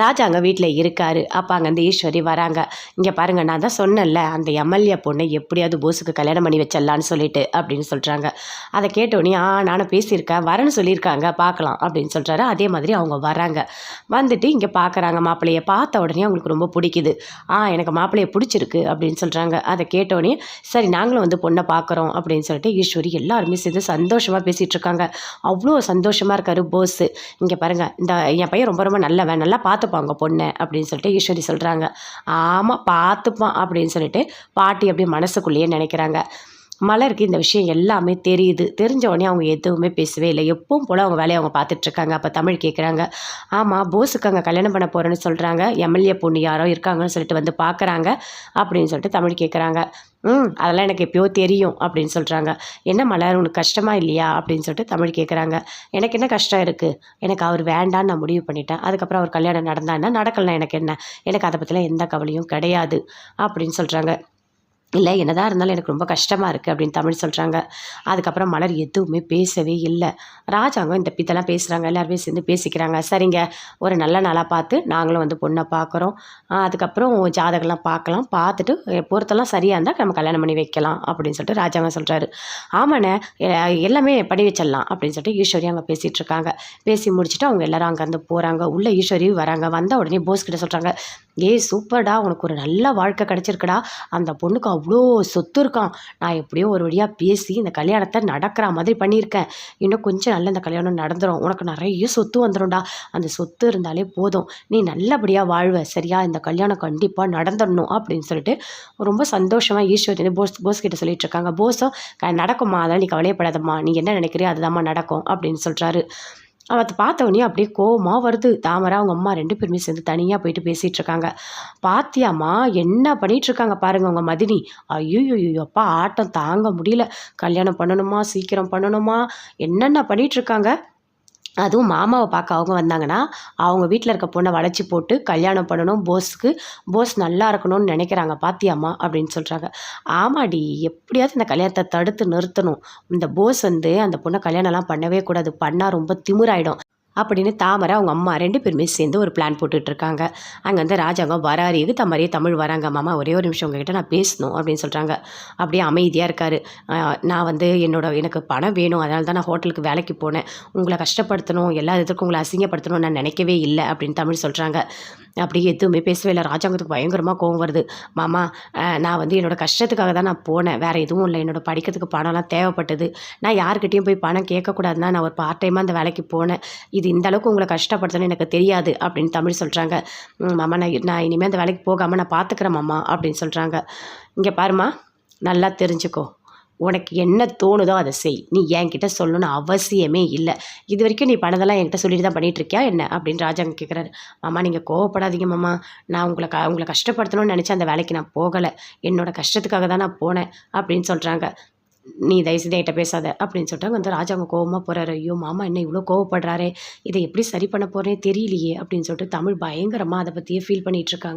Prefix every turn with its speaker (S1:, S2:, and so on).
S1: ராஜா அங்கே வீட்டில் இருக்காரு. அப்போ அங்கேருந்து ஈஸ்வரி வராங்க. இங்கே பாருங்க நான் தான் சொன்னேன்ல அந்த எம்எல்ஏ பொண்ணை எப்படியாவது போஸுக்கு கல்யாணம் பண்ணி வச்சிடலான்னு சொல்லிட்டு அப்படின்னு சொல்கிறாங்க அதை கேட்டோடனே ஆ நானும் பேசியிருக்கேன். வரேன்னு சொல்லியிருக்காங்க. பார்க்கலாம். அப்படின்னு சொல்கிறாரு அதே மாதிரி அவங்க வராங்க. வந்துட்டு இங்கே பார்க்குறாங்க மாப்பிள்ளையை. பார்த்த உடனே அவங்களுக்கு ரொம்ப பிடிக்குது. ஆ எனக்கு மாப்பிள்ளையை பிடிச்சிருக்கு. அப்படின்னு சொல்கிறாங்க அதை கேட்டோடனே சரி நாங்களும் வந்து பொண்ணை பார்க்குறோம். அப்படின்னு சொல்லிட்டு ஈஸ்வரி எல்லாருமே சேர்ந்து சந்தோஷமாக பேசிகிட்டு இருக்காங்க. அவ்வளோ சந்தோஷமாக இருக்காரு போஸு. இங்கே பாருங்கள் இந்த என் பையன் ரொம்ப ரொம்ப நல்லவன். நல்லா பார்த்து பார்த்துப்பாங்க பொண்ணை அப்படின்னு சொல்லிட்டு ஈஸ்வரி சொல்கிறாங்க ஆமாம் பார்த்துப்பான் அப்படின்னு சொல்லிட்டு பாட்டி அப்படியே மனசுக்குள்ளேயே நினைக்கிறாங்க. மலருக்கு இந்த விஷயம் எல்லாமே தெரியுது. தெரிஞ்ச உடனே அவங்க எதுவுமே பேசவே இல்லை. எப்பவும் போல் அவங்க வேலையை அவங்க பார்த்துட்ருக்காங்க அப்போ தமிழ் கேட்குறாங்க ஆமாம் போஸுக்கு அங்கே கல்யாணம் பண்ண போகிறேன்னு சொல்கிறாங்க எம்எல்ஏ பொண்ணு யாரோ இருக்காங்கன்னு சொல்லிட்டு வந்து பார்க்குறாங்க அப்படின்னு சொல்லிட்டு தமிழ் கேட்குறாங்க ம் அதெல்லாம் எனக்கு எப்பயோ தெரியும் அப்படின்னு சொல்கிறாங்க என்ன மலர் உனக்கு கஷ்டமா இல்லையா? அப்படின்னு சொல்லிட்டு தமிழ் கேட்குறாங்க எனக்கு என்ன கஷ்டம் இருக்குது எனக்கு அவர் வேண்டான்னு நான் முடிவு பண்ணிட்டேன். அதுக்கப்புறம் அவர் கல்யாணம் நடந்தான்னா நடக்கலனா எனக்கு என்ன? எனக்கு அதை பற்றிலாம் எந்த கவலையும் கிடையாது அப்படின்னு சொல்கிறாங்க இல்லை என்னதான் இருந்தாலும் எனக்கு ரொம்ப கஷ்டமாக இருக்குது அப்படின்னு தமிழ் சொல்கிறாங்க அதுக்கப்புறம் மலர் எதுவுமே பேசவே இல்லை. ராஜாங்கம் இந்த பித்தெல்லாம் பேசுகிறாங்க எல்லாருமே சேர்ந்து பேசிக்கிறாங்க. சரிங்க ஒரு நல்ல நாளாக பார்த்து நாங்களும் வந்து பொண்ணை பார்க்குறோம். அதுக்கப்புறம் ஜாதகம்லாம் பார்க்கலாம். பார்த்துட்டு பொறுத்தெல்லாம் சரியாக இருந்தால் நம்ம கல்யாணம் பண்ணி வைக்கலாம் அப்படின்னு சொல்லிட்டு ராஜாங்கம் சொல்கிறாரு ஆமாண்ணே எல்லாமே பண்ணி வச்சிடலாம் அப்படின்னு சொல்லிட்டு ஈஸ்வரி அங்கே பேசிகிட்டு இருக்காங்க. பேசி முடிச்சுட்டு அவங்க எல்லாரும் அங்கேருந்து போகிறாங்க உள்ளே ஈஸ்வரி வராங்க. வந்த உடனே போஸ் கிட்ட சொல்கிறாங்க ஏய் சூப்பர்டா. உனக்கு ஒரு நல்ல வாழ்க்கை கிடச்சிருக்குடா. அந்த பொண்ணுக்கு அவ்வளோ சொத்து இருக்கான் நான் எப்படியோ ஒரு வழியாக பேசி இந்த கல்யாணத்தை நடக்கிற மாதிரி பண்ணியிருக்கேன். இன்னும் கொஞ்சம் நல்ல இந்த கல்யாணம் நடந்துடும் உனக்கு நிறைய சொத்து வந்துடும்டா அந்த சொத்து இருந்தாலே போதும். நீ நல்லபடியாக வாழ்வ சரியா? இந்த கல்யாணம் கண்டிப்பாக நடந்துடணும் அப்படின்னு சொல்லிட்டு ரொம்ப சந்தோஷமாக ஈஸ்வரி போஸ் போஸ் கிட்ட சொல்லிட்டு இருக்காங்க. போஸும் நடக்குமா நடக்கும்மா. அதெல்லாம் நீ கவலையப்படாதம்மா நீ என்ன நினைக்கிறியோ அதுதாம்மா நடக்கும் அப்படின்னு சொல்கிறாரு அவத்தை பார்த்தவொடனே அப்படியே கோவமாக வருது. தாமரை அவங்க அம்மா ரெண்டு பேருமே சேர்ந்து தனியாக போயிட்டு பேசிகிட்டு இருக்காங்க. பாத்தியாம்மா என்ன பண்ணிகிட்ருக்காங்க இருக்காங்க பாருங்க உங்கள் மதினி. ஐயோ அப்பா ஆட்டம் தாங்க முடியல. கல்யாணம் பண்ணணுமா? சீக்கிரம் பண்ணணுமா? என்னென்ன பண்ணிகிட்டு இருக்காங்க? அதுவும் மாமாவை பார்க்க அவங்க வந்தாங்கன்னா அவங்க வீட்டில் இருக்க பொண்ணை வளைச்சி போட்டு கல்யாணம் பண்ணணும் போஸ்க்கு போஸ் நல்லா இருக்கணும்னு நினைக்கிறாங்க. பாத்தியாம்மா? அப்படின்னு சொல்கிறாங்க ஆமாடி எப்படியாவது இந்த கல்யாணத்தை தடுத்து நிறுத்தணும். இந்த போஸ் வந்து அந்த பொண்ணை கல்யாணம்லாம் பண்ணவே கூடாது. பண்ணால் ரொம்ப திமிராயிடும். அப்படின்னு தாமரை அவங்க அம்மா ரெண்டு பேருமே சேர்ந்து ஒரு பிளான் போட்டுட்ருக்காங்க. அங்கே வந்து ராஜாங்கம் வராரு. எது மாதிரியே தமிழ் வராங்க? மாமா ஒரே ஒரு நிமிஷம் உங்ககிட்ட நான் பேசணும் அப்படின்னு சொல்கிறாங்க அப்படியே அமைதியாக இருக்காரு. நான் வந்து என்னோட எனக்கு பணம் வேணும். அதனால தான் நான் ஹோட்டலுக்கு வேலைக்கு போனேன். உங்களை கஷ்டப்படுத்தணும். எல்லா இதுக்கும் உங்களை அசிங்கப்படுத்தணும் நான் நினைக்கவே இல்லை அப்படின்னு தமிழ் சொல்கிறாங்க அப்படியே எதுவுமே பேசவே இல்லை. ராஜாங்கத்துக்கு பயங்கரமாக கோவம் வருது. மாமா நான் வந்து என்னோடய கஷ்டத்துக்காக தான் நான் போனேன். வேறு எதுவும் இல்லை. என்னோட படிக்கிறதுக்கு பணம்லாம் தேவைப்பட்டது. நான் யாருக்கிட்டேயும் போய் பணம் கேட்கக்கூடாதுன்னா நான் ஒரு பார்ட் டைமாக அந்த வேலைக்கு போனேன். இது இந்த அளவுக்கு உங்களை கஷ்டப்படுத்தணும்னு எனக்கு தெரியாது அப்படின்னு தமிழ் சொல்கிறாங்க மாமா நான் நான் இனிமேல் அந்த வேலைக்கு போகாமல் நான் பார்த்துக்கிறேன் மாமா அப்படின்னு சொல்கிறாங்க இங்கே பாருமா நல்லா தெரிஞ்சுக்கோ. உனக்கு என்ன தோணுதோ அதை செய். நீ என்கிட்ட சொல்லணும்னு அவசியமே இல்லை. இது வரைக்கும் நீ பண்ணதெல்லாம் என்கிட்ட சொல்லிட்டு தான் பண்ணிகிட்ருக்கியா இருக்கியா என்ன? அப்படின்னு ராஜாங்க கேட்குறாரு மாமா நீங்கள் கோவப்படாதீங்க மாமா. நான் உங்களை க உங்களை கஷ்டப்படுத்தணும்னு நினச்சி அந்த வேலைக்கு நான் போகலை. என்னோட கஷ்டத்துக்காக தான் நான் போனேன் அப்படின்னு சொல்கிறாங்க நீ தயவுசெய்து என்கிட்ட பேசாத அப்படின்னு சொல்லிட்டாங்க. வந்து ராஜாங்க கோவமாக போகிறாரு ஐயோ மாமா என்ன இவ்வளோ கோவப்படுறாரே? இதை எப்படி சரி பண்ண போகிறேனே தெரியலையே அப்படின்னு சொல்லிட்டு தமிழ் பயங்கரமாக அதை பற்றியே ஃபீல் பண்ணிகிட்ருக்காங்க இருக்காங்க.